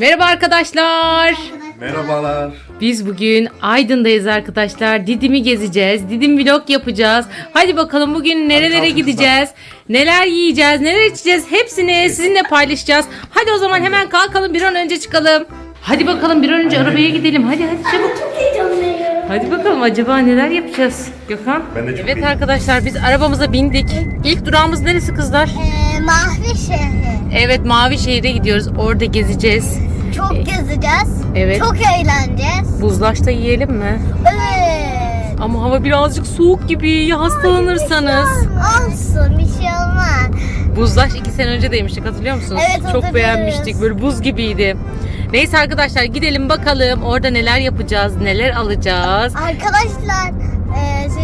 Merhaba arkadaşlar. Merhabalar. Biz bugün Aydın'dayız arkadaşlar. Didim'i gezeceğiz. Didim vlog yapacağız. Hadi bakalım bugün nerelere kalkın gideceğiz? Neler yiyeceğiz? Neler içeceğiz? Hepsini sizinle paylaşacağız. Hadi o zaman hemen kalkalım bir an önce çıkalım. Hadi bakalım bir an önce arabaya gidelim. Hadi hadi çabuk. Hadi bakalım acaba neler yapacağız Gökhan? Ben de çok Evet iyiyim. arkadaşlar biz arabamıza bindik. İlk durağımız neresi kızlar? Ee, Mavi şehri. Evet Mavi Şehir'e gidiyoruz. Orada gezeceğiz. Çok gezeceğiz. Evet. Çok eğleneceğiz. Buzlaşta yiyelim mi? Evet. Ama hava birazcık soğuk gibi ya hastalanırsanız. Olsun bir şey olmaz. Buzlaş iki sene önce demiştik hatırlıyor musunuz? Evet, Çok hatırlıyoruz. beğenmiştik böyle buz gibiydi. Neyse arkadaşlar gidelim bakalım orada neler yapacağız, neler alacağız. Arkadaşlar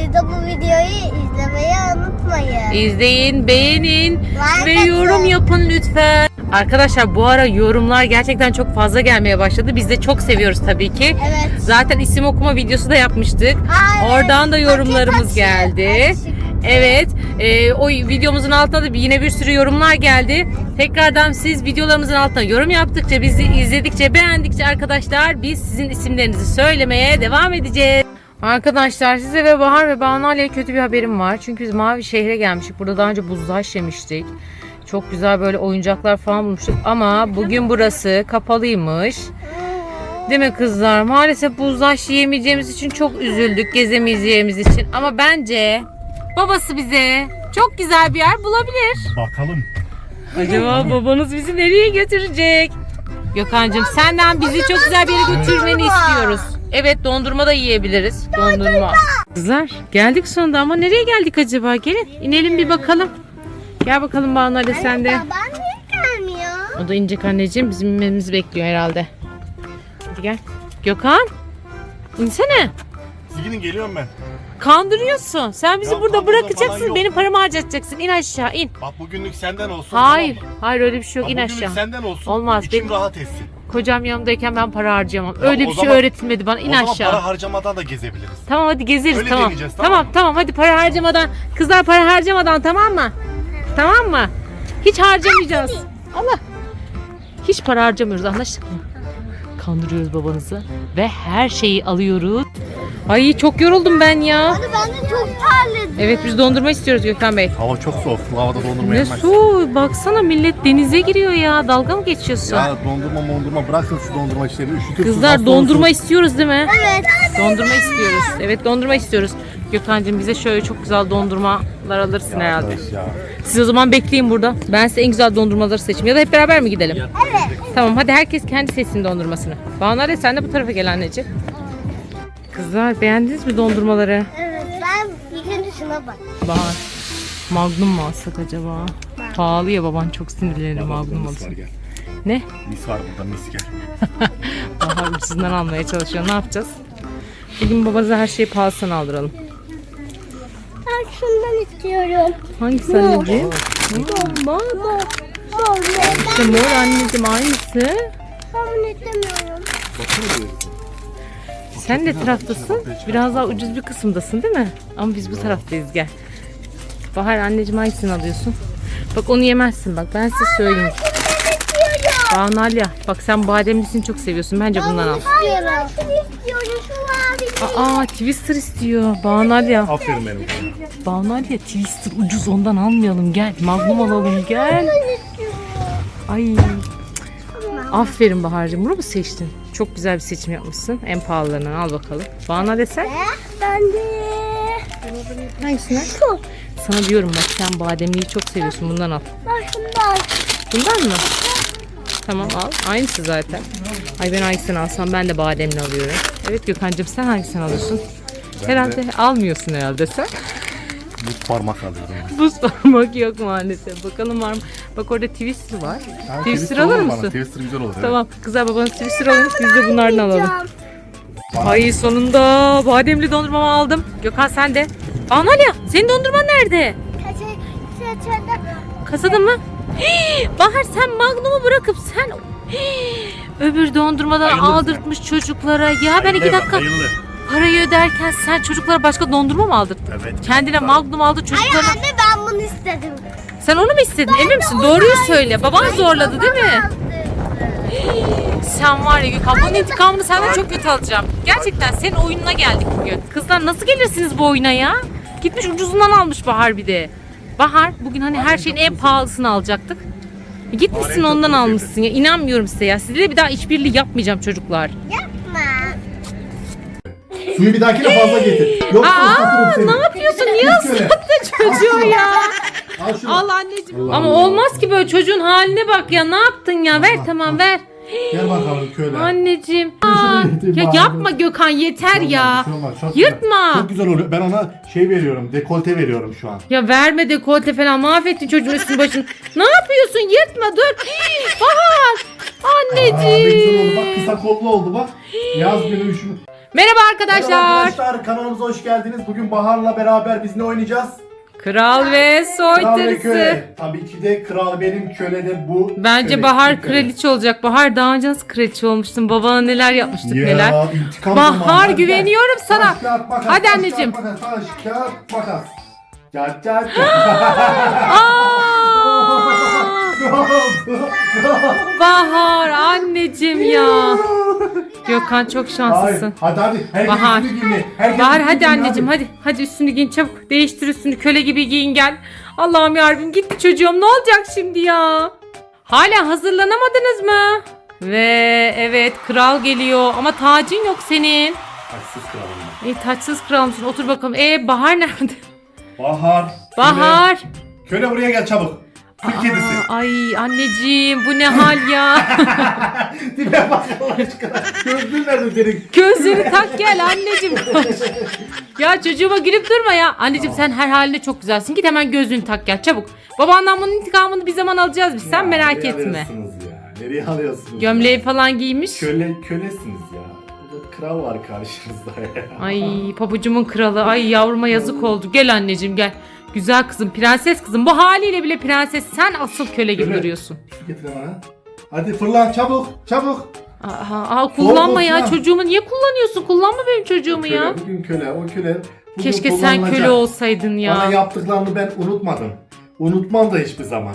siz de bu videoyu izlemeyi unutmayın. İzleyin, beğenin Like ve atın. yorum yapın lütfen. Arkadaşlar bu ara yorumlar gerçekten çok fazla gelmeye başladı. Biz de çok seviyoruz tabii ki. Evet. Zaten isim okuma videosu da yapmıştık. Aa. Oradan da yorumlarımız Paket geldi. açık. Evet, e, o videomuzun altına da yine bir sürü yorumlar geldi. Tekrardan siz videolarımızın altına yorum yaptıkça, bizi izledikçe, beğendikçe arkadaşlar biz sizin isimlerinizi söylemeye devam edeceğiz. Arkadaşlar size ve Bahar ve Banu Ali'ye kötü bir haberim var. Çünkü biz Mavi Şehre gelmiştik. Burada daha önce buzdaş yemiştik. Çok güzel böyle oyuncaklar falan bulmuştuk. Ama bugün burası kapalıymış. Değil mi kızlar? Maalesef buzdaş yiyemeyeceğimiz için çok üzüldük gezemeyeceğimiz için. Ama bence babası bize çok güzel bir yer bulabilir. Bakalım. Acaba babanız bizi nereye götürecek? Gökhan'cığım senden bizi çok güzel bir yere götürmeni istiyoruz. Evet dondurma da yiyebiliriz. Dondurma. Kızlar geldik sonunda ama nereye geldik acaba? Gelin inelim bir bakalım. Gel bakalım Banu Ali sen de. Babam niye gelmiyor? O da inecek anneciğim. Bizim inmemizi bekliyor herhalde. Hadi gel. Gökhan. insene. Siz gidin geliyorum ben. Kandırıyorsun. Sen bizi Ya burada kandırma falan bırakacaksın. yok. Benim paramı harcatacaksın. İn aşağı in. Bak bugünlük senden olsun. Hayır. tamam mı? Hayır öyle bir şey yok. Bak, İn bugünlük aşağı. senden olsun. Olmaz, İçim benim- rahat etsin. Kocam yanımdayken ben para harcayamam. Ya Öyle o bir şey zaman- öğretilmedi bana. İn o zaman aşağı. para harcamadan da gezebiliriz. Tamam hadi gezeriz Öyle tamam. deneyeceğiz, tamam tamam tamam mı? hadi para harcamadan. Kızlar para harcamadan tamam mı? Tamam mı? Hiç harcamayacağız. Allah. Hiç para harcamıyoruz anlaştık mı? Kandırıyoruz babanızı ve her şeyi alıyoruz. Ay çok yoruldum ben ya. Hadi ben de çok terledim. Evet biz dondurma istiyoruz Gökhan Bey. Hava çok soğuk. Bu havada dondurma Ne yenmez. su? Baksana millet denize giriyor ya. Dalga mı geçiyorsun? Ya dondurma mondurma bırakın şu dondurma işleri. Üşütürsünüz. Kızlar hasta dondurma olursunuz. istiyoruz değil mi? Evet. Dondurma istiyoruz. Evet dondurma istiyoruz. Gökhan'cığım bize şöyle çok güzel dondurmalar alırsın herhalde. Arkadaş ya. Siz o zaman bekleyin burada. Ben size en güzel dondurmaları seçeyim. Ya da hep beraber mi gidelim? Evet. Tamam hadi herkes kendi seçsin dondurmasını. Banu sen de bu tarafa gel anneciğim. Kızlar beğendiniz mi dondurmaları? Evet. Ben ilk önce şuna bak. Bahar. Magnum mu alsak acaba? Pahalı ya baban çok sinirlenir Magnum Mis var alsın. gel. Ne? Mis var burada mis gel. Bahar ucuzundan almaya çalışıyor. Ne yapacağız? Bugün babamıza her şeyi pahalısına aldıralım. Ben şundan istiyorum. Hangisi anneciğim? Mor, mor, mor. Mor ne? İşte mor anneciğim aynısı. Ben bunu istemiyorum. Sen ne taraftasın? Biraz daha ucuz bir kısımdasın değil mi? Ama biz bu taraftayız gel. Bahar anneciğim hangisini alıyorsun? Bak onu yemezsin bak ben size söyleyeyim. Banu Alya bak sen bademlisini çok seviyorsun bence bundan al. İstiyorum. Ben şunu istiyorum. Şu mavi. Aa Twister istiyor Banu Alya. Aferin benim. Banu Alya Twister ucuz ondan almayalım gel. Magnum alalım gel. Ay. Aferin Bahar'cığım bunu mu seçtin? Çok güzel bir seçim yapmışsın. En pahalılarından al bakalım. Banu Alya sen? Ben de. Hangisini? Şu. Sana diyorum bak sen bademliyi çok seviyorsun bundan al. Ben şundan. Bundan mı? Tamam al. Aynısı zaten. Ay ben hangisini alsam ben de bademli alıyorum. Evet Gökhan'cığım sen hangisini alıyorsun? herhalde almıyorsun herhalde sen. Buz parmak alıyorum. Buz parmak yok maalesef. Bakalım var mı? Bak orada Twister var. Yani Twister alır bana, mısın? Twister güzel olur. evet. Tamam. Kızlar babanız Twister almış. Biz de bunlardan alalım. Yiyeceğim. Ay sonunda bademli dondurmamı aldım. Gökhan sen de. Analya senin dondurman nerede? Kasada mı? Hii, Bahar sen Magnum'u bırakıp sen Hii, öbür dondurmadan aldırtmış çocuklara. Ya ben iki dakika hayırlı. Parayı öderken sen çocuklara başka dondurma mı aldırdın? Evet. Kendine Magnum aldı çocuklara. anne ben bunu istedim. Sen onu mu istedin? Emin misin? Doğruyu söyle. Baban zorladı değil mi? Sen var ya Gökhan bunun intikamını senden çok kötü alacağım. Gerçekten senin oyununa geldik bugün. Kızlar nasıl gelirsiniz bu oyuna ya? Gitmiş ucuzundan almış Bahar bir de. Bahar bugün hani her şeyin en pahalısını alacaktık. E, Gitmişsin ondan almışsın ya. İnanmıyorum size ya. Sizle bir daha işbirliği yapmayacağım çocuklar. Yapma. Suyu bir dahakine fazla getir. Yoksa ıslatırım Aa seni. ne yapıyorsun? Niye ıslattın çocuğu ya? Al şunu. Al anneciğim. Allah Ama Allah. olmaz ki böyle çocuğun haline bak ya. Ne yaptın ya? Ver Allah, tamam Allah. ver. Gel bakalım köle. Anneciğim. şunu Aa, ya bari. yapma Gökhan yeter ya. Bir şey olmaz, çok Yırtma. Güzel. Çok güzel oluyor. Ben ona şey veriyorum. Dekolte veriyorum şu an. Ya verme dekolte falan mahvettin çocuğun üstünü başını. Ne yapıyorsun? Yırtma dur. Bahar. Aa, ne güzel oldu. Bak Anneciğim. kısa kollu oldu bak. Yaz günü üşümü. Merhaba Merhaba arkadaşlar. arkadaşlar kanalımıza hoş geldiniz. Bugün Bahar'la beraber biz ne oynayacağız? Kral ve Kral ve soytarısı. köle. Tabii ki de kral benim, köle de bu. Bence Köle, Bahar köle. kraliçe olacak. Bahar daha önce nasıl kraliçe olmuştun? Babana neler yapmıştık Ya, neler. intikam Bahar, zamanı. Hadi gel. güveniyorum sana. Taş, kağıt, makas, Hadi taş, anneciğim. Kağıt, makas, taş, kağıt, makas. Aa! Ne oldu? Bahar anneciğim ya. Gökhan çok Hayır. şanslısın. Hadi hadi. Herkes Bahar. üstünü giyin. Herkes Bahar üstünü hadi anneciğim hadi. Hadi üstünü giyin çabuk. Değiştir üstünü. Köle gibi giyin gel. Allah'ım yarabbim gitti çocuğum. Ne olacak şimdi ya? Hala hazırlanamadınız mı? Ve evet kral geliyor ama tacın yok senin. Taşsız kralım ben. E taçsız kral mısın? Otur bakalım. E Bahar nerede? Bahar. Bahar. Köle, köle buraya gel çabuk. Kül kedisi. Ay anneciğim bu ne hal ya? Tipe bak Allah aşkına. Gözlüğün nerede senin? Gözleri tak gel anneciğim. ya çocuğuma gülüp durma ya. Anneciğim sen her halinde çok güzelsin. Git hemen gözlüğünü tak gel çabuk. Babandan bunun intikamını bir zaman alacağız biz. Sen Ya, merak nereye etme. alıyorsunuz ya? Nereye alıyorsunuz? Gömleği falan giymiş. Köle, kölesiniz ya. Burada kral var karşınızda ya. Ay pabucumun kralı. Ay yavruma yazık oldu. Gel anneciğim gel. Güzel kızım, prenses kızım. Bu haliyle bile prenses. Sen asıl köle gibi Köle. duruyorsun. Su getir bana. Hadi fırlan çabuk çabuk. Aa, aa, kullanma ya olsun ha. çocuğumu. Niye kullanıyorsun? Kullanma benim çocuğumu köle, ya. Bugün köle o köle. Bugün Keşke sen kullanılacak. köle olsaydın ya. Bana yaptıklarını ben unutmadım. Unutmam da hiçbir zaman.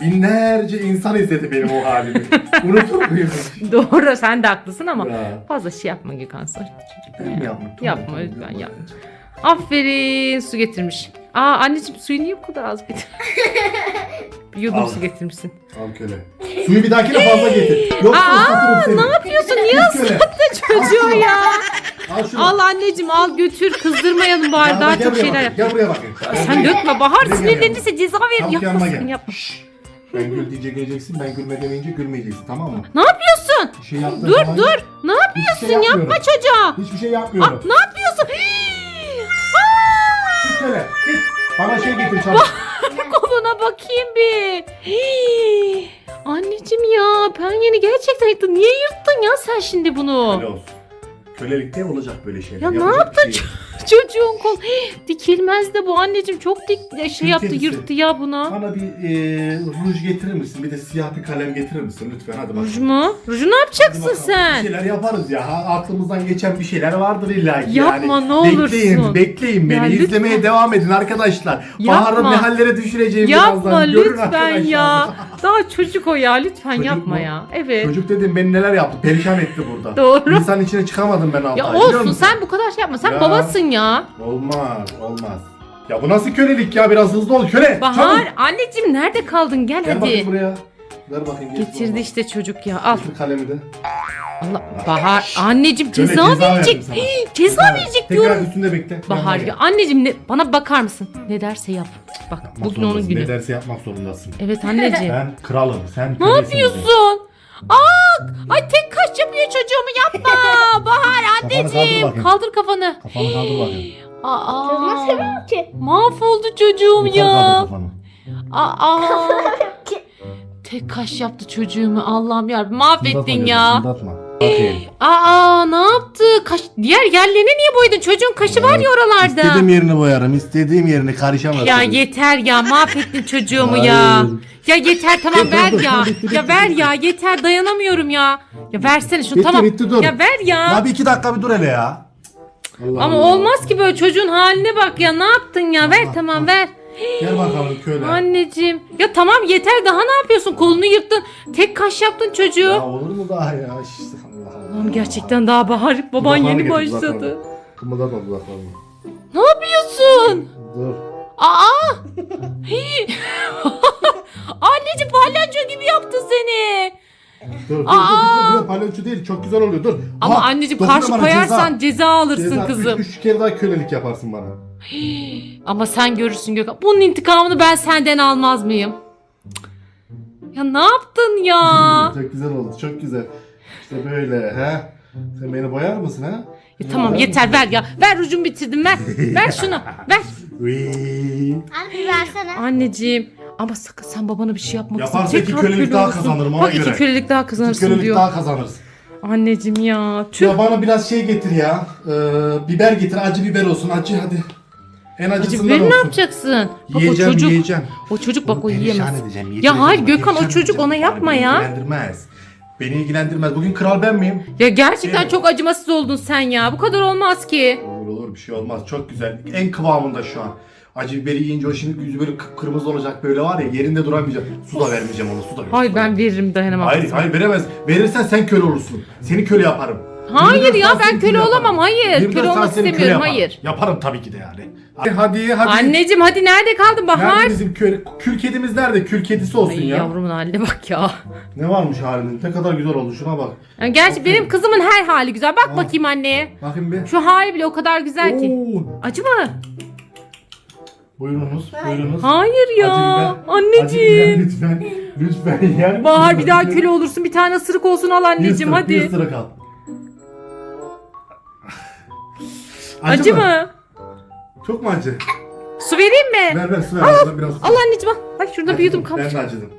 Binlerce insan izledi benim o halimi. Unutur muyum? Doğru sen de haklısın ama Ya. fazla şey yapma Gökhan sonra. Ben mi yaptım? Yapma lütfen yapma. Yapma. Aferin su getirmiş. Aa anneciğim suyu niye bu kadar az getir? Bir yudum Al. su getirmişsin. Al köle. Suyu bir dahakine fazla getir. Yoksa Aa, ıslatırım seni. Ne yapıyorsun? Niye Git köle. ıslattın çocuğu ya? Al şunu. Al anneciğim al götür kızdırmayalım bari Gel daha gel çok buraya şeyler yap. Gel buraya bakayım. Sen dökme Bahar Buraya gel sinirlenirse ceza verir. Çabuk yanıma Yapmasın gel. yapma. Ben gül diyece geleceksin, ben gülme demeyince gülmeyeceksin tamam mı? Ne yapıyorsun? Bir şey yaptığın Dur zaman dur. Ne hiçbir yapıyorsun? şey yapmıyorum. Yapma çocuğa. Hiçbir şey yapmıyorum. Ne yapıyorsun? Git. Bana şey getir çabuk. Koluna bakayım bir. Hii. Anneciğim ya penyeni gerçekten yırttın. Niye yırttın ya sen şimdi bunu? Köle olsun. Kölelikte olacak böyle şeyler. Ya ne Yapacak yaptın şey. Çocuğun kol Hii, dikilmez de bu anneciğim çok dik şey yaptı yırttı ya buna. Bana bir e, ruj getirir misin? Bir de siyah bir kalem getirir misin lütfen? Hadi bakalım. Ruj mu? Ruju ne Hadi yapacaksın bakalım. Bir sen? şeyler yaparız ya. Ha, aklımızdan geçen bir şeyler vardır illa ki. Yapma, yani. ne olursun. Bekleyin, bekleyin beni. Ya lütfen. İzlemeye devam edin arkadaşlar. Bahar'ın ne hallere düşüreceğim Yapma birazdan. Görün lütfen arkadaşlar. ya. Daha çocuk o ya lütfen Çocuk yapma mu? ya. Evet. Çocuk dedim beni neler yaptı. Perişan etti burada. Doğru. İnsan içine çıkamadım ben altı Ya biliyor olsun musun? sen bu kadar şey yapma. Sen Ya. babasın ya. Olmaz, olmaz. Ya bu nasıl kölelik ya? Biraz hızlı ol köle. Bahar Çabuk. anneciğim nerede kaldın? Gel, Gel bakayım hadi. buraya. Ver bakayım. getir Getirdi baba. işte çocuk ya. Al. Getir kalemi de. Allah. Bahar anneciğim Köle, ceza verdim verecek. sana. Hii, Ceza verecek Tekrar diyorum. üstünde bekle. Bahar ya anneciğim ne, bana bakar mısın? Ne derse yap. Bak Yapmak bugün onun zorundasın. günü. Ne derse yapmak zorundasın. Evet anneciğim. Ben kralım. Sen ne kölesin yapıyorsun? Aa, ay tek kaş yapıyor çocuğumu yapma. Bahar kaldır anneciğim. bakayım. Kaldır kafanı. Kafanı kaldır bakayım. Aa, Nasıl yapayım ki? mahvoldu çocuğum Yukarı ya. kaldır kafanı. Aa, tek kaş yaptı çocuğumu. Allah'ım ya mahvettin Fırlatma ya. fırlatma. Bakayım. Aa ne yaptı? Kaş, diğer yerlerine niye boyadın? Çocuğun kaşı var ya oralarda. İstediğim yerini boyarım. istediğim yerini karışamazsın. Ya yeter ya mahvettin çocuğumu ya. Hayır. Ya yeter tamam ver dur, ya. dur, bitti, bitti, Ya ver ya yeter dayanamıyorum ya. Ya versene şunu Bitti, tamam. bitti, dur. Ya ver ya. Ya bir iki dakika bir dur hele ya. Allah Ama Allah. olmaz ki böyle çocuğun haline bak ya. Ne yaptın ya? Ver tamam ver. Gel bakalım köle. Anneciğim. Ya tamam yeter daha ne yapıyorsun? Kolunu yırttın. Tek kaş yaptın çocuğu. Ya olur mu daha ya? Allah. Allah'ım gerçekten daha bahar. Baban yeni getir, başladı. dudaklarını. Kımıldatma dudaklarını. Ne yapıyorsun? Dur. Aa! Hii! Anneciğim palyaço gibi yaptı seni. Dur. Aa! dur, dur. Palyaço değil çok güzel oluyor dur. Ama Ha, anneciğim karşı koyarsan ceza, alırsın Ceza. kızım. Üç, üç kere daha kölelik yaparsın bana. Ama sen görürsün Gökhan. Bunun intikamını ben senden almaz mıyım? Cık. Ya ne yaptın ya? Çok güzel oldu çok güzel. İşte böyle he. Sen beni boyar mısın ha? Ya tamam yeter ver ya. Ver rujumu bitirdim ver. Ver şunu. Ver. Uyyy. Anne bir versene. Anneciğim. Ama sakın sen babana bir şey yapma kızım. Yaparsa iki Tekrar kölelik köle daha olursun. kazanırım, ona Bak göre. iki kölelik daha İki kazanırsın kölelik diyor. daha kazanırız. Anneciğim ya. Tüh. Ya bana biraz şey getir ya. Ee, biber getir acı biber olsun acı hadi. En Acı acısından ne olsun. yapacaksın? Bak Yiyeceğim o çocuk. yiyeceğim. O çocuk bak o Perişan yiyemez. edeceğim, Ya hayır Gökhan o perişan çocuk edeceğim. ona yapma Beni ya. ilgilendirmez. Beni ilgilendirmez. Bugün kral ben miyim? Ya gerçekten çok acımasız oldun sen ya. Bu kadar olmaz ki. Olur olur bir şey olmaz. Çok güzel. En kıvamında şu an. Acı biberi yiyince o şimdi yüzü böyle kıpkırmızı olacak böyle var ya yerinde duramayacak. Su da vermeyeceğim ona su da yok. Hayır ben veririm dayanamam. Hayır hayır veremez. Verirsen sen köle olursun. Seni köle yaparım. Hayır 24 ya, ben köle olamam, hayır. 24 Köle olmak istemiyorum, hayır. Yaparım tabii ki de yani. Hadi hadi. hadi. Anneciğim hadi nerede kaldın Bahar? Nerede bizim köle? Kül kedimiz nerede? Kül kedisi olsun Ay ya. yavrumun haline bak ya. Ne varmış halinin? Ne kadar güzel oldu şuna bak. Yani gerçi Aferin. benim kızımın her hali güzel. Bak Aa. bakayım anneye. Bakın bir. Şu hali bile o kadar güzel ki. Oo. Acı mı? Buyurunuz, buyurunuz. Hayır ya. Anneciğim. Biber lütfen. Lütfen yer. Bahar bir daha köle olursun. Bir tane ısırık olsun al anneciğim Bir hadi. ısırık al. Acı mı? Çok mu acı? Su vereyim mi? Ver ver su ver. Al, biraz su. Al anneciğim al. Bak şurada bir yudum kalmış. Ben de acıdım.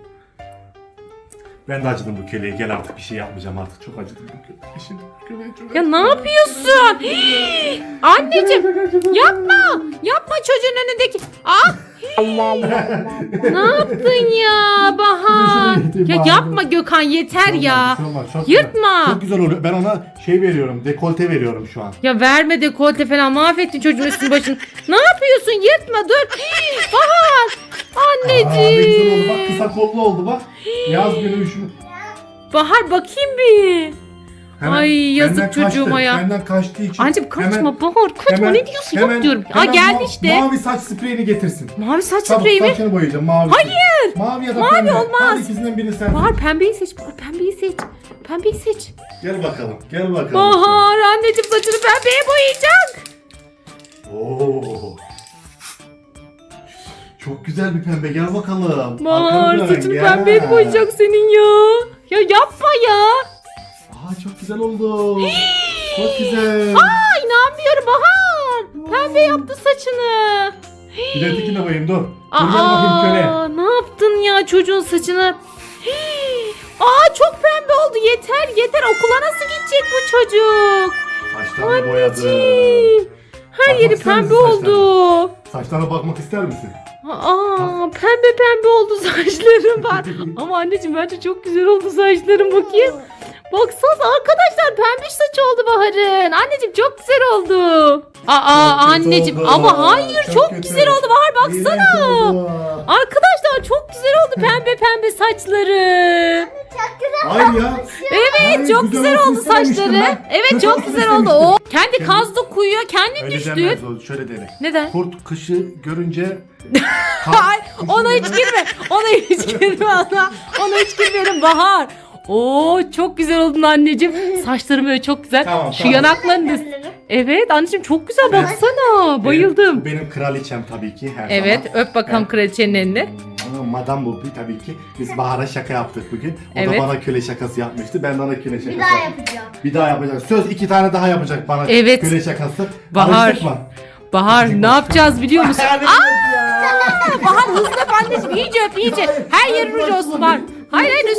Ben de acıdım bu köleye. Gel artık bir şey yapmayacağım artık. Çok acıdım bu köleye. Şimdi köleye çok Ya acıdım. ne yapıyorsun? Hii! Anneciğim yapma. Yapma çocuğun önündeki. Ah. ne yaptın ya Bahar? Ya yapma Gökhan yeter ya. Şey Yırtma. Çok güzel oluyor. Ben ona şey veriyorum. Dekolte veriyorum şu an. Ya verme dekolte falan mahvettin çocuğun üstünü başını. Ne yapıyorsun? Yırtma dur. Bahar. Aa, ne güzel oldu. Bak Anneciğim. kısa kollu oldu bak. Yaz günü üşümü. Bahar bakayım bir. Ay, yazık benden çocuğuma ya. Benden kaçtığı için. Anneciğim kaçma hemen- Bahar kaçma hemen- ne diyorsun hemen- yok diyorum. Ha hemen geldi ma- işte. Mavi saç spreyini getirsin. Mavi saç Çabuk spreyi mi? saçını boyayacağım mavi. Hayır. Mavi ya da Mavi pembe. olmaz. Hadi ikisinden birini sen. Bahar pembeyi seç. Bahar pembeyi seç. Pembeyi seç. Gel bakalım. Gel bakalım. Bahar anneciğim saçını pembeye boyayacak. Oo. Çok güzel bir pembe. Gel bakalım. Bahar Arkanı dön, saçını gel. pembeye boyayacak senin ya. Ya yapma ya. Aa çok güzel oldu. çok güzel. Aa inanmıyorum Bahar. Pembe yaptı saçını. Bir de ötekine boyayayım dur. Dur gel bakayım köle. Aa ne yaptın ya çocuğun saçını? Aa çok pembe oldu yeter yeter okula nasıl gidecek bu çocuk? Saçlarını boyadım. Anneciğim. Her Bak, yeri pembe saçlarına. oldu. Saçlarına bakmak ister misin? Aa pembe pembe oldu saçlarım var. Ama anneciğim bence çok güzel oldu saçlarım bakayım. Baksanıza arkadaşlar pembiş saç oldu Bahar'ın. Anneciğim çok güzel oldu. Aa Çok anneciğim oldu. ama hayır çok, Çok kötü. güzel oldu Bahar baksana. Arkadaşlar çok güzel oldu pembe pembe saçları. Çok güzel. Hayır ya. Evet Hayır, çok güzel oldu saçları. ben. Evet çok güzel oldu. istemiştim. O kendi Kendi- kazdı kuyuya kendin Öyle denmez o. Şöyle dene. Neden? Kurt kışı görünce... Ay, ona hiç girme. Ona hiç girme ona. Ona hiç girmeyelim Bahar. Oo çok güzel oldun anneciğim. Saçların böyle çok güzel. Tamam, Şu tamam. yanakların da. Evet anneciğim çok güzel Evet. baksana. Bayıldım. Benim, benim kraliçem tabii ki her Evet zaman. öp bakalım Evet. kraliçenin elini. Madame Bubi tabii ki. Biz Bahar'a şaka yaptık bugün. O Evet. da bana köle şakası yapmıştı. Ben de ona köle şakası Bir daha yaptım. yapacağım. Bir daha yapacak. Söz iki tane daha yapacak bana Evet. köle şakası. Bahar. Mı? Bahar ne yapacağız biliyor musun? Yani ya. Bahar hızlı öp anneciğim iyice öp iyice. Her yerin ruj olsun var. Hayır hayır